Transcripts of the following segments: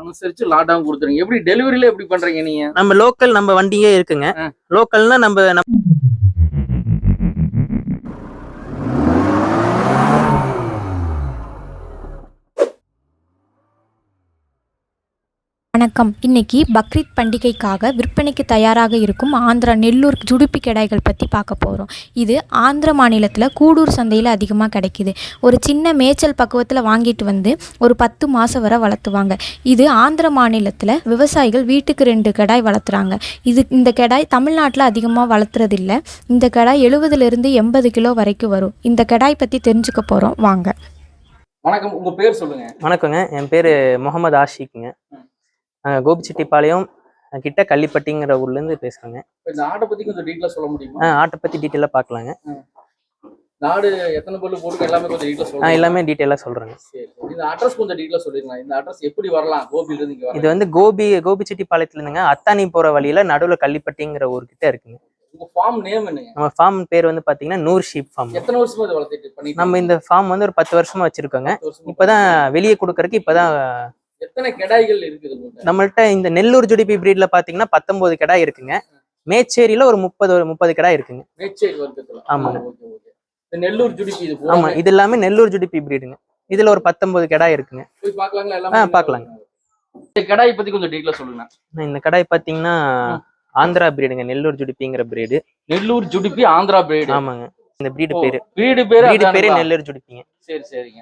அனுசரிச்சு லாட்டாவும் கொடுத்துருங்க. எப்படி டெலிவரியில எப்படி பண்றீங்க நீங்க? நம்ம லோக்கல் நம்ம வண்டியே இருக்குங்க. லோக்கல்னா நம்ம வணக்கம். இன்னைக்கு பக்ரீத் பண்டிகைக்காக விற்பனைக்கு தயாராக இருக்கும் ஆந்திரா நெல்லூர் ஜுடுப்பி கெடாய்கள் பற்றி பார்க்க போகிறோம் இது ஆந்திர மாநிலத்தில் கூடூர் சந்தையில் அதிகமாக கிடைக்குது. ஒரு சின்ன மேய்ச்சல் பக்குவத்தில் வாங்கிட்டு வந்து ஒரு பத்து மாதம் வரை வளர்த்துவாங்க. இது ஆந்திர மாநிலத்தில் விவசாயிகள் வீட்டுக்கு ரெண்டு கெடாய் வளர்த்துறாங்க. இது இந்த கெடாய் தமிழ்நாட்டில் அதிகமாக வளர்த்துறதில்ல. இந்த கெடாய் எழுபதுலேருந்து எண்பது கிலோ வரைக்கும் வரும். இந்த கெடாய் பற்றி தெரிஞ்சுக்க போகிறோம் வாங்க. வணக்கம். உங்க பேர் சொல்லுங்க. வணக்கங்க. என் பேர் முகமது ஆஷிக்குங்க கோபிச்செட்டிப்பாளையம் கிட்ட கள்ளிப்பட்டிங்கிற ஊர்லேருந்து பேசுகிறேங்க இப்ப இந்த ஆட்டை பத்தி கொஞ்சம் டீட்டெயிலா சொல்ல முடியுமா? ஆட்டை பற்றி டீட்டெயிலாக பார்க்கலாங்க நாடு எத்தனை பல்லு போட்டு எல்லாமே கொஞ்சம் டீட்டெயிலா சொல்லுங்க. எல்லாமே டீட்டெயிலாக சொல்கிறேங்க சரி சரி. இந்த அட்ரஸ் கொஞ்சம் டீட்டெயிலா சொல்லிருங்க இந்த அட்ரஸ் எப்படி வரலாம்? கோபில இருந்து இங்க இது வந்து கோபி கோபிச்செட்டிப்பாளையத்துல இருந்துங்க. அத்தானி போகிற வழியில் நடுவில் கள்ளிப்பட்டிங்கிற ஊர்கிட்ட இருக்குங்க. ஃபார்ம் நேம் என்னங்க? நம்ம ஃபார்ம் பேர் வந்து பார்த்தீங்கன்னா நூர் ஷீப் ஃபார்ம் எத்தனை வருஷமா இதை வளர்த்துட்டு நம்ம இந்த ஃபார்ம் வந்து ஒரு பத்து வருஷமா வச்சிருக்கோங்க. இப்போதான் வெளியே கொடுக்கறதுக்கு இப்போதான் எத்தனை கெடாய்கள் இருக்குது? நம்மள்ட்ட இந்த நெல்லூர் ஜுடிபி பிரீட்ல பாத்தீங்கன்னா பத்தொன்பது கிடா இருக்குங்க. மேச்சேரியில ஒரு முப்பது ஒரு முப்பது கிடா இருக்குங்க. மேச்சேரி வர்க்கத்துல. ஆமாங்க. நெல்லூர் ஜுடிப்பி இது ஆமா இது எல்லாமே நெல்லூர் ஜுடிபி பிரீடுங்க இதுல ஒரு பத்தொன்பது கிடா இருக்குங்க. போய் பார்க்கலாங்களா? ஆ, எல்லாமே பார்க்கலாங்க. இந்த கெடாய் பத்தி கொஞ்சம் டீட்டெயிலா சொல்லுங்க. இந்த கடாய் பாத்தீங்கன்னா ஆந்திரா பிரீடுங்க நெல்லூர் ஜுடிப்பிங்கிற பிரீடு நெல்லூர் ஜுடிப்பி ஆந்திரா பிரீடு ஆமாங்க. இந்த பிரீடு பேரு. வீடு பேரு பிரீடு பேரு? நெல்லூர் ஜுடிப்பிங்க சரி சரிங்க.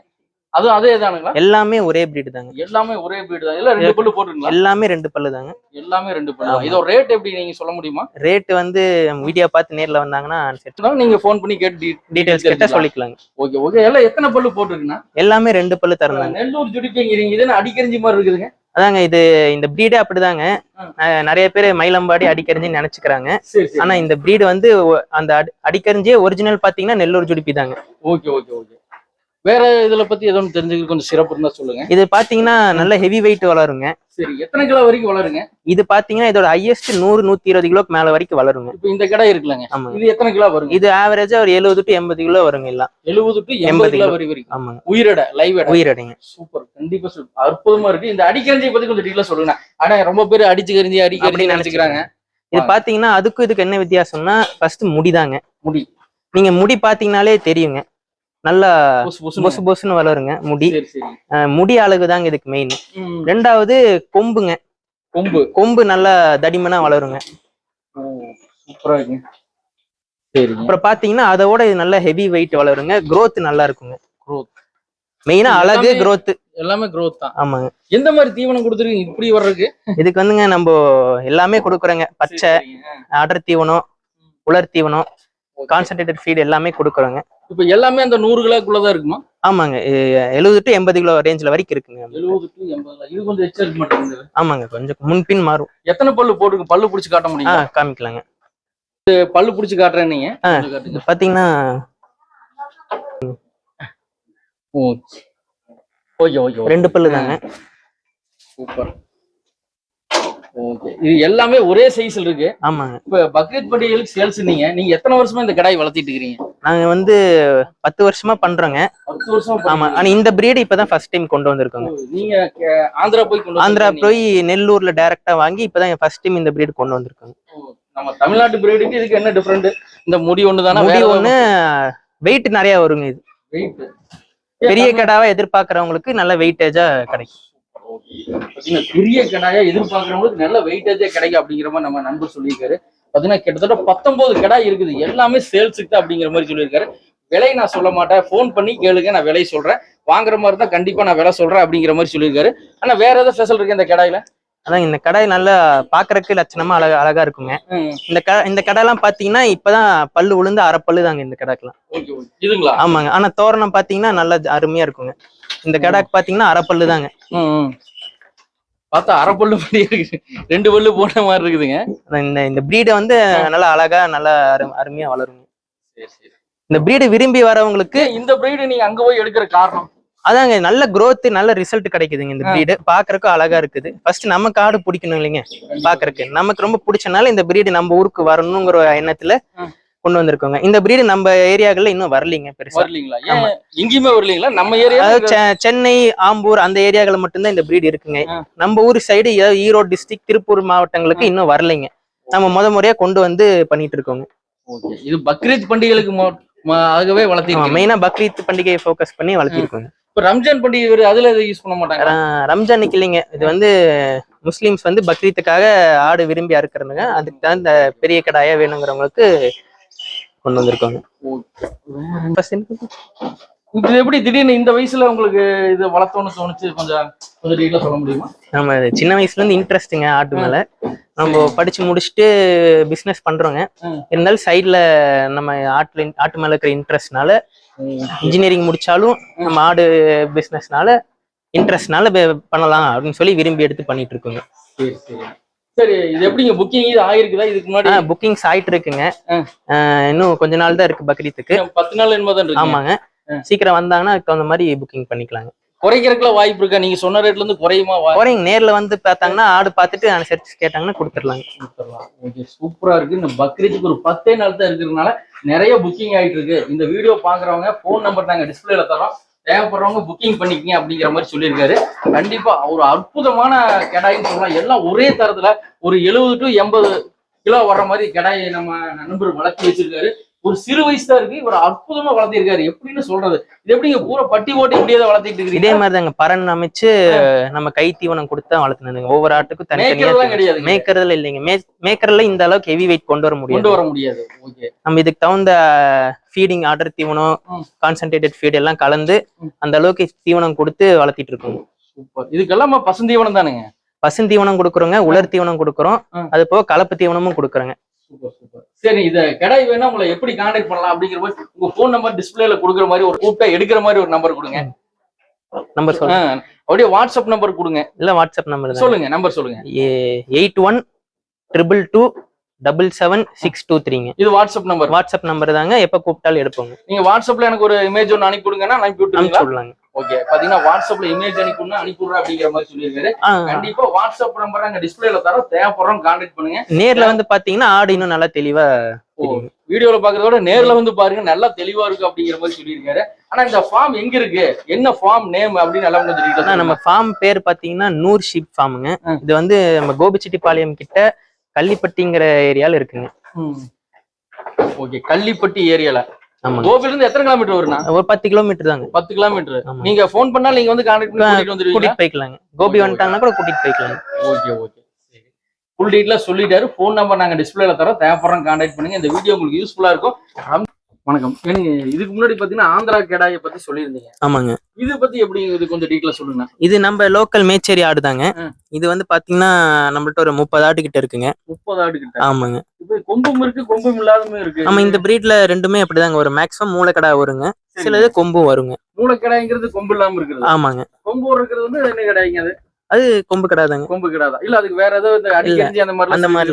அது அதே தானுங்களா? எல்லாமே ஒரே பிரீடு தாங்க. எல்லாமே ஒரே வீடு தான் எல்லாம் ரெண்டு பல்லு போட்டுருங்களா? எல்லாமே ரெண்டு பல்லு தாங்க. எல்லாமே ரெண்டு பல்லு. இதோட ரேட் எப்படி நீங்க சொல்ல முடியுமா? ரேட் வந்து வீடியோ பார்த்து நேர்ல வந்தாங்கன்னா நீங்க ஃபோன் பண்ணி கேட்டு டீடைல்ஸ் கேட்டா சொல்லிக்கலாங்க. ஓகே ஓகே எல்லாம் எத்தனை பல்லு போட்டுருக்குன்னா எல்லாமே ரெண்டு பல்லு தரந்தாங்க நெல்லூர் ஜுடிப்பிங்கிறீங்க. இது என்ன அடிக்கரிஞ்சி மாதிரி இருக்குதுங்க? அதாங்க இது இந்த பிரீடே அப்படிதாங்க. நிறைய பேர் மயிலம்பாடி அடிக்கரிஞ்சின்னு நினைச்சுக்கிறாங்க. ஆனா இந்த பிரீடு வந்து அந்த அடி- அடிக்கரிஞ்சே ஒரிஜினல் பாத்தீங்கன்னா நெல்லூர் ஜுடிப்பி தாங்க. ஓகே ஓகே ஓகே வேற இதுல பத்தி எதுவும் தெரிஞ்சுக்க கொஞ்சம் சிறப்பு இருந்தா சொல்லுங்க. இது பாத்தீங்கன்னா நல்ல ஹெவி வெயிட் வளருங்க. சரி எத்தனை கிலோ வரைக்கும் வளருங்க? இது பாத்தீங்கன்னா இதோட ஹையஸ்ட் நூறு நூத்தி இருபது கிலோக்கு மேல வரைக்கும் வளருங்க. இப்போ இந்த கடை இருக்குல்லங்க. ஆமாங்க இது எத்தனை கிலோ வருங்க? இது ஆவரேஜா ஒரு எழுபது டு எண்பது கிலோ வருங்க எல்லாம். எழுபது டு எண்பது கிலோ கிலோ. வரை வரைக்கும். ஆமாங்க. உயிரடை லைவ் எடை உயிரடைங்க சூப்பர். கண்டிப்பா சூப்பர். அற்புதமா இருக்கு. இந்த அடிக்கரிஞ்சியை பத்தி கொஞ்சம் டீட்டெயிலா சொல்லுங்க ஆனா ரொம்ப பேர் அடிச்சு கரிஞ்சி அப்படி நினைச்சுக்கிறாங்க இது பாத்தீங்கன்னா அதுக்கும் இதுக்கு என்ன வித்தியாசம்னா ஃபர்ஸ்ட் முடிதாங்க முடி. நீங்க முடி பாத்தீங்கன்னாலே தெரியுங்க. நல்லா புசு புசுன்னு. பொசு பொசுன்னு வளருங்க முடி. முடி அழகு தாங்க இதுக்கு மெயின். ரெண்டாவது கொம்புங்க. கொம்பு. கொம்பு நல்லா தடிமனா வளருங்க. அப்புறம் பாத்தீங்கன்னா அதோட இது நல்ல ஹெவி வெயிட் வளருங்க. Growth நல்லா இருக்குங்க. Growth. மெயினா அழகு growth. எல்லாமே growth தான். ஆமாங்க. எந்த மாதிரி தீவனம் கொடுத்துருக்கீங்க இப்படி வர்றதுக்கு? இதுக்கு வந்துங்க நம்ம எல்லாமே கொடுக்குறோங்க. பச்சை. அடர் தீவனம் உலர் தீவனம். கான்சன்ட்ரேட்டட் ஃபீட் எல்லாமே கொடுக்குறோங்க. இப்ப எல்லாமே அந்த நூறு கிலோக்குள்ளதான் இருக்குமா? ஆமாங்க. எழுபது டு எண்பது கிலோ ரேஞ்சில் வரைக்கும் இருக்குங்க. எழுபது டு எண்பது. இது கொஞ்சம் எச்சா இருக்க மாட்டேங்குது ஆமாங்க. கொஞ்சம் முன்பின் மாறும். எத்தனை பல்லு போட்டுருக்கு பல்லு புடிச்சு காட்ட ஆ முடியும் காமிக்கலாங்க பல்லு புடிச்சு காட்டுறேன் நீங்க. பாத்தீங்கன்னா ஓகே ஓகே ரெண்டு பல்லு தாங்க சூப்பர். இது எல்லாமே ஒரே சைஸ்ல இருக்கு. ஆமாங்க. இப்ப பக்ரீத் பண்டிகைகளுக்கு சேல்ஸ் நீங்க நீங்க எத்தனை வருஷமா இந்த கடாய் வளர்த்திட்டு இருக்கிறீங்க? நாங்க வந்து பத்து வருஷமா பண்றோங்க. பத்து வருஷமா ஆமா. ஆனா இந்த பிரீடு இப்பதான் ஃபர்ஸ்ட் டைம் கொண்டு வந்திருக்கோங்க. இருக்கீங்க. நீங்க ஆந்திரா போய் கொண்டு ஆந்திரா. போய் நெல்லூர்ல டைரக்டா வாங்கி இப்பதான் ஃபர்ஸ்ட் டைம் இந்த பிரீடு கொண்டு வந்திருக்கோங்க. நம்ம தமிழ்நாட்டு பிரீடுக்கு இதுக்கு என்ன டிஃபரெண்ட் இந்த முடி ஒண்ணு தானே முடி ஒண்ணு வெயிட் நிறைய வருங்க இது. வெயிட் பெரிய கடாவா எதிர்பார்க்கறவங்களுக்கு நல்ல வெயிட்டேஜா கிடைக்கும். பாத்தீங்கன்னா பெரிய கடாயா எதிர்பார்க்கறவங்களுக்கு நல்ல வெயிட்டேஜே கிடைக்கும் அப்படிங்கிற மாதிரி நம்ம நண்பர் சொல்லியிருக்காரு. பாத்தீங்கன்னா கிட்டத்தட்ட பத்தொன்பது கடாய் இருக்குது. எல்லாமே சேல்ஸுக்கு தான் அப்படிங்கிற மாதிரி சொல்லியிருக்காரு. விலை நான் சொல்ல மாட்டேன். ஃபோன் பண்ணி கேளுங்க. நான் விலை சொல்றேன். வாங்குற மாதிரி தான் கண்டிப்பா நான் விலை சொல்றேன் அப்படிங்கிற மாதிரி சொல்லியிருக்காரு. ஆனா வேற ஏதாவது ஸ்பெஷல் இருக்கு இந்த கடாயில? அதான் இந்த கடாய் நல்லா பாக்குறதுக்கு லட்சணமா அழகா அழகா இருக்குங்க. இந்த க இந்த கடைலாம் பாத்தீங்கன்னா இப்பதான் பல்லு விழுந்து அரை பல்லு தாங்க இந்த கடாக்கெல்லாம் இதுங்களா? ஆமாங்க. ஆனா தோரணம் பாத்தீங்கன்னா நல்லா அருமையா இருக்குங்க. இந்த கடாக்கு பாத்தீங்கன்னா அரை பல்லு தாங்க. பார்த்தா அரை பல்லு மாதிரி இருக்கு. ரெண்டு பல்லு போன மாதிரி இருக்குதுங்க. இந்த இந்த பிரீடை வந்து நல்லா அழகா நல்லா அரு- அருமையா வளருங்க. சரி இந்த பிரீடு விரும்பி வரவங்களுக்கு இந்த பிரீடு நீங்க அங்க போய் எடுக்கிற காரணம்? அதாங்க நல்ல growth நல்ல ரிசல்ட் கிடைக்குதுங்க இந்த. பிரீடு பாக்குறதுக்கும் அழகா இருக்குது. ஃபர்ஸ்ட் நமக்கு ஆடு பிடிக்கணும் இல்லைங்க பாக்குறதுக்கு நமக்கு ரொம்ப பிடிச்சனால இந்த பிரீடு நம்ம ஊருக்கு வரணுங்கிற எண்ணத்துல. கொண்டு வந்திருக்கோங்க. இந்த பிரீடு நம்ம ஏரியாக்கள்ல இன்னும் வரலீங்க பெருசா. வரலீங்களா? எங்கேயுமே வரலீங்களா? நம்ம ஏரியா சென்னை ஆம்பூர் அந்த ஏரியாக்கள் மட்டும்தான் இந்த பிரீடு இருக்குங்க. நம்ம ஊர் சைடு ஈரோடு டிஸ்ட்ரிக்ட் திருப்பூர் மாவட்டங்களுக்கு இன்னும் வரலைங்க. நம்ம முத முறையா கொண்டு வந்து பண்ணிட்டு இருக்கோங்க. இது பக்ரீத் பண்டிகைகளுக்கு ஆகவே வளர்த்திருக்கீங்க. மெயினா பக்ரீத் பண்டிகையை ஃபோக்கஸ் பண்ணி வளர்த்திருக்கோங்க. இப்ப ரம்ஜான் பண்டிகை வருது அதுல யூஸ் பண்ண மாட்டாங்க ரம்ஜானுக்கு இல்லைங்க. இது வந்து முஸ்லிம்ஸ் வந்து பக்ரீத்துக்காக ஆடு விரும்பி அறுக்கிறதுங்க. அதுக்கு தான் இந்த பெரிய கடாயா வேணுங்கிறவங்களுக்கு கொண்டு வந்திருக்கோங்க. இது எப்படி திடீர்னு இந்த வயசுல உங்களுக்கு இது வளர்த்தோன்னு தோணுச்சு? கொஞ்சம் சொல்ல முடியுமா? நம்ம சின்ன வயசுல இருந்து இன்ட்ரெஸ்ட்டுங்க ஆட்டு மேல. நம்ம படிச்சு முடிச்சுட்டு பிசினஸ் பண்றோங்க. இருந்தாலும் சைடுல நம்ம ஆட்டுல ஆட்டு மேல இருக்கிற இன்ட்ரெஸ்ட்னால இன்ஜினியரிங் முடிச்சாலும் நம்ம ஆடு பிசினஸ்னால இன்ட்ரெஸ்ட்னால பண்ணலாம் அப்படின்னு சொல்லி விரும்பி எடுத்து பண்ணிட்டு இருக்கோங்க. சரி இது எப்படிங்க? புக்கிங் இது ஆயிருக்குதா இதுக்கு முன்னாடி? புக்கிங்ஸ் ஆயிட்டு இருக்குங்க இன்னும் கொஞ்ச நாள் தான் இருக்கு பக்ரீத்துக்கு. பத்து நாள் இருக்கு ஆமாங்க. சீக்கிரம் வந்தாங்கன்னா அதுக்கு தகுந்த மாதிரி புக்கிங் பண்ணிக்கலாங்க. குறைக்கிறதுக்குலாம் வாய்ப்பு இருக்கா? நீங்க சொன்ன ரேட்ல இருந்து குறையுமா? போறீங்க நேர்ல வந்து பார்த்தாங்கன்னா ஆடு பார்த்துட்டு அனுசரிச்சு கேட்டாங்கன்னா கொடுத்துடலாங்க. கொடுத்துடலாம். ஓகே சூப்பரா இருக்கு. இந்த பக்ரீத்துக்கு ஒரு பத்தே நாள் தான் இருக்கிறதுனால நிறைய புக்கிங் ஆயிட்டு இருக்கு இந்த வீடியோ பாக்குறவங்க ஃபோன் நம்பர் நாங்க டிஸ்பிளேல தரோம். தேவைப்படுறவங்க புக்கிங் பண்ணிக்கங்க அப்படிங்கிற மாதிரி சொல்லியிருக்காரு. கண்டிப்பா ஒரு அற்புதமான கெடாயின்னு சொல்லலாம். எல்லாம் ஒரே தரத்துல ஒரு எழுபது டு எண்பது கிலோ வர்ற மாதிரி கெடாயை நம்ம நண்பர் வளர்த்து வச்சிருக்காரு. ஒரு சிறு வயசு தான் இருக்கு இவர் அற்புதமா வளர்த்திருக்காரு. எப்படின்னு சொல்றது? இது எப்படிங்க? பூரா பட்டி ஓட்டி இப்படியே வளர்த்திட்டு இதே இருக்கீங்க மாதிரி தாங்க பறன் அமைச்சு நம்ம கை தீவனம் கொடுத்து தான் வளர்த்துனதுங்க ஒவ்வொரு ஆட்டுக்கும் தனித்தனியா கிடையாது மேய்க்கிறதுல இல்லைங்க. மேய்க்கிறதுல இந்த அளவுக்கு ஹெவி வெயிட் கொண்டு வர கொண்டு முடியாது வர முடியாது. ஓகே. நம்ம இதுக்கு தகுந்த ஃபீடிங் ஆர்டர் தீவனம். கான்சென்ட்ரேட்டட் ஃபீட் எல்லாம் கலந்து. அந்த அளவுக்கு தீவனம் கொடுத்து வளர்த்திட்டு இருக்கோம் சூப்பர். இதுக்கெல்லாம் பசுந்தீவனம் தானுங்க. பசுந்தீவனம் கொடுக்குறோங்க. உலர் தீவனம் கொடுக்குறோம். அது போக கலப்பு தீவனமும் கொடுக்குறோங்க. Super super. சரி இத கடாய் வேணா உங்களை எப்படி கான்டாக்ட் பண்ணலாம் அப்படிங்கிற மாதிரி உங்க ஃபோன் நம்பர் டிஸ்பிளேல கொடுக்குற மாதிரி ஒரு கூப்பிட்டா எடுக்கிற மாதிரி ஒரு நம்பர் கொடுங்க. நம்பர் சொல்லுங்க அப்படியே வாட்ஸ்அப் நம்பர் கொடுங்க. இல்ல வாட்ஸ்அப் நம்பர் சொல்லுங்க நம்பர் சொல்லுங்க. Eight one triple two double seven six two த்ரீங்க இது வாட்ஸ்அப் நம்பர் வாட்ஸ்அப் நம்பர் தாங்க எப்ப கூப்பிட்டாலும் எடுப்போங்க. நீங்க வாட்ஸ்அப்ல எனக்கு ஒரு இமேஜ் ஒன்று அனுப்பி விடுங்கன்னா அனுப்பி விடலாங்க. ஓகே பாத்தீங்கன்னா வாட்ஸ்அப்ல இமேஜ் அனுப்பிவிடணும் அனுப்பி விடுறேன் அப்படிங்கிற மாதிரி சொல்லியிருக்காரு. கண்டிப்பா வாட்ஸ்அப் நம்பர் அங்க டிஸ்பிளேல தரோம் தேவைப்படுறோம் கான்டாக்ட் பண்ணுங்க. நேர்ல வந்து பாத்தீங்கன்னா ஆடு இன்னும் நல்லா தெளிவா. வீடியோல பாக்குறத விட நேர்ல வந்து பாருங்க நல்லா தெளிவா இருக்கு அப்படிங்கிற மாதிரி சொல்லியிருக்காரு. ஆனா இந்த ஃபார்ம் எங்க இருக்கு? என்ன ஃபார்ம் நேம் அப்படின்னு details ஆனா நம்ம ஃபார்ம் பேர் பாத்தீங்கன்னா நூர் ஷீப் ஃபார்முங்க. இது வந்து நம்ம கோபிச்செட்டிப்பாளையம் கிட்ட கள்ளிப்பட்டிங்கிற ஏரியால இருக்குங்க. ஓகே கள்ளிப்பட்டி ஏரியால. கோபில இருந்து எத்தனை கிலோமீட்டர் வரும்னா ஒரு பத்து கிலோமீட்டர் தாங்க. பத்து கிலோமீட்டர். நீங்க ஃபோன் பண்ணா நீங்க வந்து கான்டாக்ட் பண்ணி கூட்டிட்டு போய்க்கலாங்க. கோபி வந்துட்டாங்கன்னா கூட கூட்டிட்டு போய்க்கலாங்க. Okay okay. ஃபுல் டீட்டெயிலா சொல்லிட்டாரு. ஃபோன் நம்பர் நாங்க டிஸ்பிளேல தரோம். தேவைப்படுறோம் கான்டாக்ட் பண்ணுங்க. இந்த வீடியோ உங்களுக்கு யூஸ்ஃபுல்லா இருக்கும். வணக்கம். இதுக்கு முன்னாடி பாத்தீங்கன்னா ஆந்திரா கேடாயை பத்தி சொல்லியிருந்தீங்க. ஆமாங்க. இது பத்தி எப்படி இது கொஞ்சம் டீட்டெயிலா சொல்லுங்க. இது நம்ம லோக்கல் மேச்சேரி ஆடு தாங்க. இது வந்து பாத்தீங்கன்னா நம்மள்ட்ட ஒரு முப்பது ஆடு கிட்ட இருக்குங்க. முப்பது ஆடு கிட்ட. ஆமாங்க. இப்போ கொம்பும் இருக்கு கொம்பும் இல்லாதமே இருக்கு. ஆமா இந்த பிரீட்ல ரெண்டுமே அப்படிதாங்க. ஒரு மேக்ஸிமம் மூளைக்கடா வருங்க. சிலது கொம்பும் வருங்க. மூளைக்கடாய்ங்கிறது கொம்பு இல்லாம இருக்கிறது. ஆமாங்க. கொம்பு இருக்கிறது வந்து என்ன கடாய்ங்க அது? அது கொம்பு கடாதாங்க. கொம்பு கிடாதா? இல்ல அதுக்கு வேற ஏதோ இந்த அடிக்கடி அந்த மாதிரி அந்த மாதிரி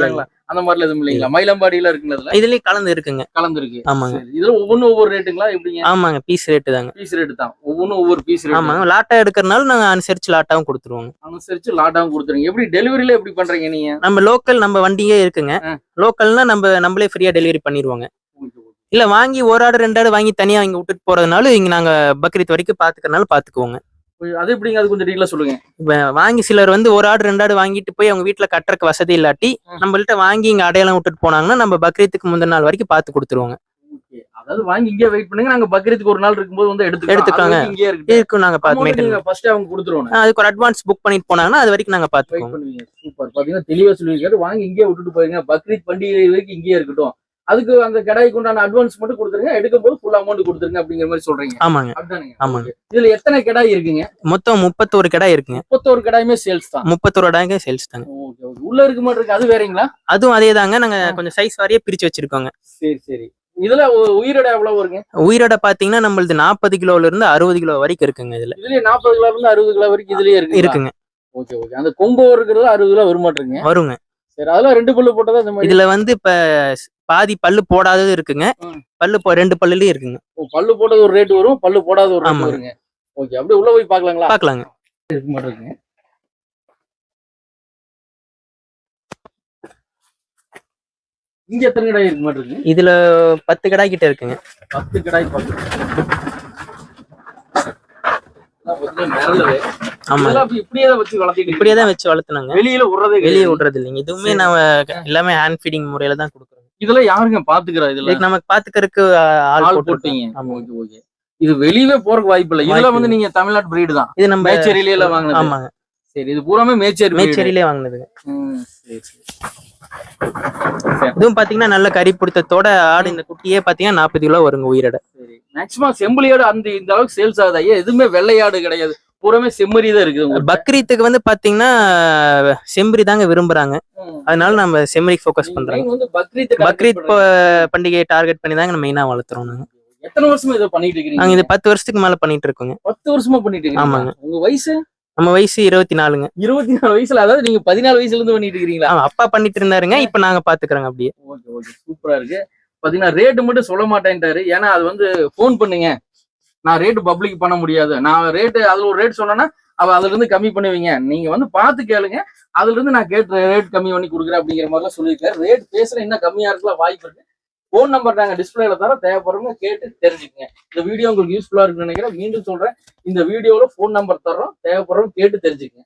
அந்த மாதிரில எதுவும் இல்லைங்களா? மயிலம்பாடியில இருக்குல்ல அதுல இதுலயும் கலந்து இருக்குங்க. கலந்துருக்கு. ஆமாங்க. சரி. இதுல ஒவ்வொன்றும் ஒவ்வொரு ரேட்டுங்களா எப்படிங்க? ஆமாங்க பீஸ் ரேட்டு தாங்க. பீஸ் ரேட்டு தான். ஒவ்வொன்றும் ஒவ்வொரு பீஸ் ரேட் ஆமாங்க. லாட்டா எடுக்கறனால நாங்க அனுசரிச்சு லாட்டாவும் கொடுத்துருவோங்க. அனுசரிச்சு லாட்டாவும் கொடுத்துருங்க. எப்படி டெலிவரியில எப்படி பண்றீங்க நீங்க? நம்ம லோக்கல் நம்ம வண்டியே இருக்குங்க. லோக்கல்னா நம்ம நம்மளே ஃப்ரீயா டெலிவரி பண்ணிடுவோங்க இல்ல வாங்கி ஒரு ஆடு ரெண்டு ஆடு வாங்கி தனியா இங்க விட்டுட்டு போறதுனால இங்க நாங்க பக்ரீத் வரைக்கும் பாத்துக்கறனால பாத்துக்குவோங்க. அது எப்படிங்க? அது கொஞ்சம் டீட்டெயிலா சொல்லுங்க. இப்ப வாங்கி சிலர் வந்து ஒரு ஆடு ரெண்டு ஆடு வாங்கிட்டு போய் அவங்க வீட்டுல கட்டுறக்கு வசதி இல்லாட்டி. நம்மள்ட்ட வாங்கி இங்க அடையாளம் விட்டுட்டு போனாங்கன்னா நம்ம பக்ரீத்துக்கு முந்தின நாள் வரைக்கும் பாத்து கொடுத்துருவோங்க. அதாவது வாங்கி இங்கே வெயிட் பண்ணுங்க. நாங்க பக்ரீத்துக்கு ஒரு நாள் இருக்கும்போது வந்து. அது வரைக்கும் இங்கே இருக்கு நாங்க பார்த்து மெயின்டைன் ஃபர்ஸ்ட் அவங்க கொடுத்துருவோம் அதுக்கு ஒரு அட்வான்ஸ் புக் பண்ணிட்டு போனாங்கன்னா அது வரைக்கும் நாங்க பண்ணுவீங்க. சூப்பர் பாத்தீங்கன்னா தெளிவா சொல்லியிருக்காரு. வாங்கி இங்கே விட்டுட்டு போயிருங்க. பக்ரீத் பண்டிகை வரைக்கும் இங்கேயே இருக்கட்டும். அதுக்கு அந்த கடாய்க்கு உண்டான அட்வான்ஸ் மட்டும் கொடுத்துருங்க. எடுக்கும் போது ஃபுல் அமௌண்ட் கொடுத்துருங்க அப்படிங்கிற மாதிரி சொல்றீங்க. ஆமாங்க. ஆமாங்க. இதுல எத்தனை கடாய் இருக்குங்க? மொத்தம் முப்பத்தோரு கடை இருக்குங்க. முப்பத்தோரு கடாயுமே சேல்ஸ் தான். முப்பத்தோரு கடாய்க்கு சேல்ஸ் தாங்க. உள்ள இருக்க மாட்டேன் இருக்கு. அது வேறங்களா? அதுவும் அதே தாங்க. நாங்க. கொஞ்சம் சைஸ் வாரியா பிரிச்சு வச்சிருக்கோங்க. சரி சரி. இதுல உயிரோட எவ்வளவு வருங்க? உயிரோட பாத்தீங்கன்னா நம்மளது நாற்பது கிலோல இருந்து அறுபது கிலோ வரைக்கும் இருக்குங்க இதுல. இதுலயே நாற்பது கிலோ இருந்து அறுபது கிலோ வரைக்கும் இதுலயே இருக்கு இருக்குங்க. ஓகே ஓகே அந்த கொம்பு இருக்கிறது அறுபது கிலோ வருமாட்டுருங்க வருங்க. சரி அதெல்லாம் ரெண்டு பல்லு போட்டதா இந்த மாதிரி? இதுல வந்து இப்ப பாதி பல்லு போடாதது இருக்குங்க. பல்லு ரெண்டு பல்லுலயும் இருக்குங்க. பல்லு போட்டது ஒரு ரேட் வரும் பல்லு போடாத ஒரு ரேட். வருங்க. ஓகே அப்படியே உள்ள போய் பார்க்கலாங்களா? பாக்கலாங்க இருக்க மாட்டிருக்குங்க இங்க எத்தனை கடாய் இருக்கு மாதிரி இருக்கு? இதுல பத்து கடாய் கிட்ட இருக்குங்க. பத்து கடாய் அப்படி இப்படியே தான் வச்சு வளர்த்துனாங்க. வெளியில விடுறதே வெளியே விடுறது இல்லைங்க இதுவுமே நம்ம எல்லாமே ஹேண்ட் ஃபீடிங் முறையில தான் கொடுக்குறோம். இதெல்லாம் யாருங்க பாத்துக்கிறா இதுக்கு நமக்கு பாத்துக்கறதுக்கு ஆள் ஆள் போட்டு போட்டீங்க. Okay okay. இது வெளியவே போறதுக்கு வாய்ப்பு இல்ல. இதெல்லாம் வந்து நீங்க தமிழ்நாட்டு பிரீடு தான். இது நம்ம மேச்சேரியில வாங்கினது. ஆமாங்க. சரி இது பூராமே மேச்சேரி. மேச்சேரியிலே வாங்கினதுங்க ம், சரி சரி. இதுவும் பாத்தீங்கன்னா நல்ல கறி பிடித்தத்தோட ஆடு இந்த குட்டியே பாத்தீங்கன்னா நாற்பது கிலோ வருங்க உயிரோட. சரி. மேக்ஸிமம் செம்பிளியாடு அந்த இந்த அளவுக்கு சேல்ஸ் ஆகுது ஐயா. எதுவுமே வெள்ளையாடு கிடையாது. பூராமே செம்மறி தான் இருக்குது. பக்ரீத்துக்கு வந்து பாத்தீங்கன்னா செம்பரி தாங்க விரும்புறாங்க. அதனால நம்ம செம்மறிக்கு ஃபோக்கஸ் நீங்க வந்து பக்ரீத் பக்ரீத் பண்டிகையை டார்கெட் பண்ணி தாங்க மெயினா வளர்த்துறோம் நாங்க. எத்தனை வருஷமா இதை பண்ணிட்டு நாங்க இருக்கீங்க இது பத்து வருஷத்துக்கு மேல பண்ணிட்டு இருக்கோங்க. பத்து வருஷமா பண்ணிட்டு இருக்கீங்க ஆமாங்க. உங்க வயசு? நம்ம வயசு இருபத்தி நாலுங்க இருபத்தி நாலு வயசுல அதாவது நீங்க பதினாலு வயசுல இருந்து பண்ணிட்டு இருக்கீங்களா அப்பா பண்ணிட்டு இருந்தாருங்க இப்ப நாங்க பாத்துக்கிறோங்க அப்படியே. Okay okay. சூப்பரா இருக்கு. பாத்தீங்கன்னா ரேட்டு மட்டும் சொல்ல மாட்டேன்ட்டாரு. ஏன்னா அது வந்து ஃபோன் பண்ணுங்க. நான் ரேட்டு பப்ளிக் பண்ண முடியாது. நான் ரேட்டு அதுல ஒரு ரேட் சொன்னேன்னா அவ அதுல இருந்து கம்மி பண்ணுவீங்க. நீங்க வந்து பார்த்து கேளுங்க. அதுல இருந்து நான் கேட்டு ரேட் கம்மி பண்ணி கொடுக்குறேன் அப்படிங்கிற மாதிரிலாம் சொல்லியிருக்காரு. ரேட் பேசுற இன்னும் கம்மியா இருக்கலாம் வாய்ப்பு இருக்கு. ஃபோன் நம்பர் நாங்க டிஸ்பிளேல தர தேவைப்படுறவங்க கேட்டு தெரிஞ்சுக்கங்க. இந்த வீடியோ உங்களுக்கு யூஸ்ஃபுல்லா இருக்குன்னு நினைக்கிறேன். மீண்டும் சொல்றேன். இந்த வீடியோல ஃபோன் நம்பர் தர்றோம். தேவைப்படுறவங்க கேட்டு தெரிஞ்சுக்கங்க.